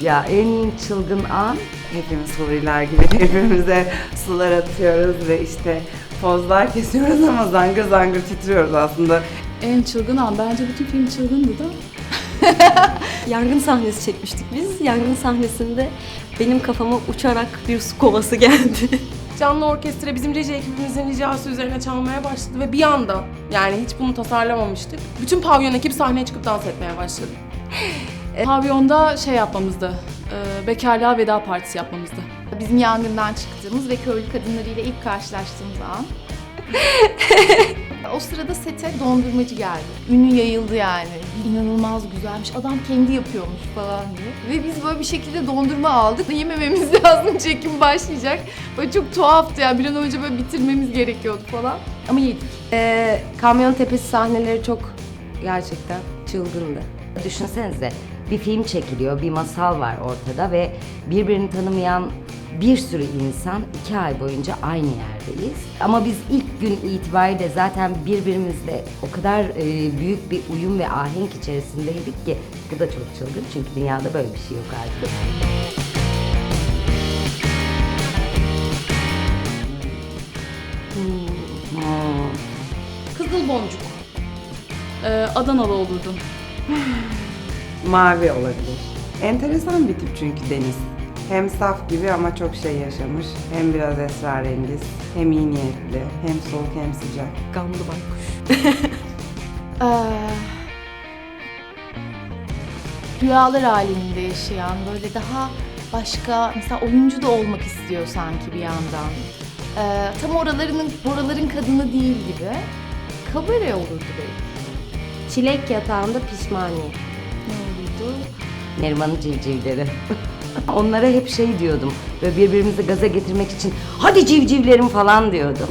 Ya en çılgın an hepimiz huriler gibi birbirimize sular atıyoruz ve işte pozlar kesiyoruz ama zangır zangır titriyoruz aslında. En çılgın an. Bence bütün film çılgındı da. Yangın sahnesi çekmiştik biz. Yangın sahnesinde benim kafama uçarak bir su kovası geldi. Canlı orkestra bizim reji ekibimizin ricası üzerine çalmaya başladı ve bir anda yani hiç bunu tasarlamamıştık. Bütün pavyon ekip sahneye çıkıp dans etmeye başladı. Pavyonda şey yapmamızdı. E, bekarlığa veda partisi yapmamızdı. Bizim yangından çıktığımız ve köylü kadınlarıyla ilk karşılaştığımız an. o sırada sete dondurmacı geldi. Ünü yayıldı yani. İnanılmaz güzelmiş. Adam kendi yapıyormuş falan diye. Ve biz böyle bir şekilde dondurma aldık. Yemememiz lazım. Çekim başlayacak. Böyle çok tuhaftı yani. Bir an önce böyle bitirmemiz gerekiyordu falan. Ama yedik. Ee, kamyon tepesi sahneleri çok gerçekten çılgındı. Düşünsenize bir film çekiliyor, bir masal var ortada ve birbirini tanımayan bir sürü insan iki ay boyunca aynı yerdeyiz. Ama biz ilk gün itibariyle zaten birbirimizle o kadar e, büyük bir uyum ve ahenk içerisindeydik ki bu da çok çılgın çünkü dünyada böyle bir şey yok artık. Hmm. Kızıl boncuk. E, Adanalı olurdum. Mavi olabilir. Enteresan bir tip çünkü Deniz. Hem saf gibi ama çok şey yaşamış. Hem biraz esrarengiz, hem iyi niyetli, hem soğuk hem sıcak. Gamlı baykuş. Ee, rüyalar aleminde yaşayan böyle daha başka mesela oyuncu da olmak istiyor sanki bir yandan. Ee, tam oralarının oraların kadını değil gibi. Kabare olurdu belki. Çilek yatağında pişmaniye. Ne olurdu? Neriman'ın civcivleri. Onlara hep şey diyordum ve birbirimizi gaza getirmek için hadi civcivlerim falan diyordum.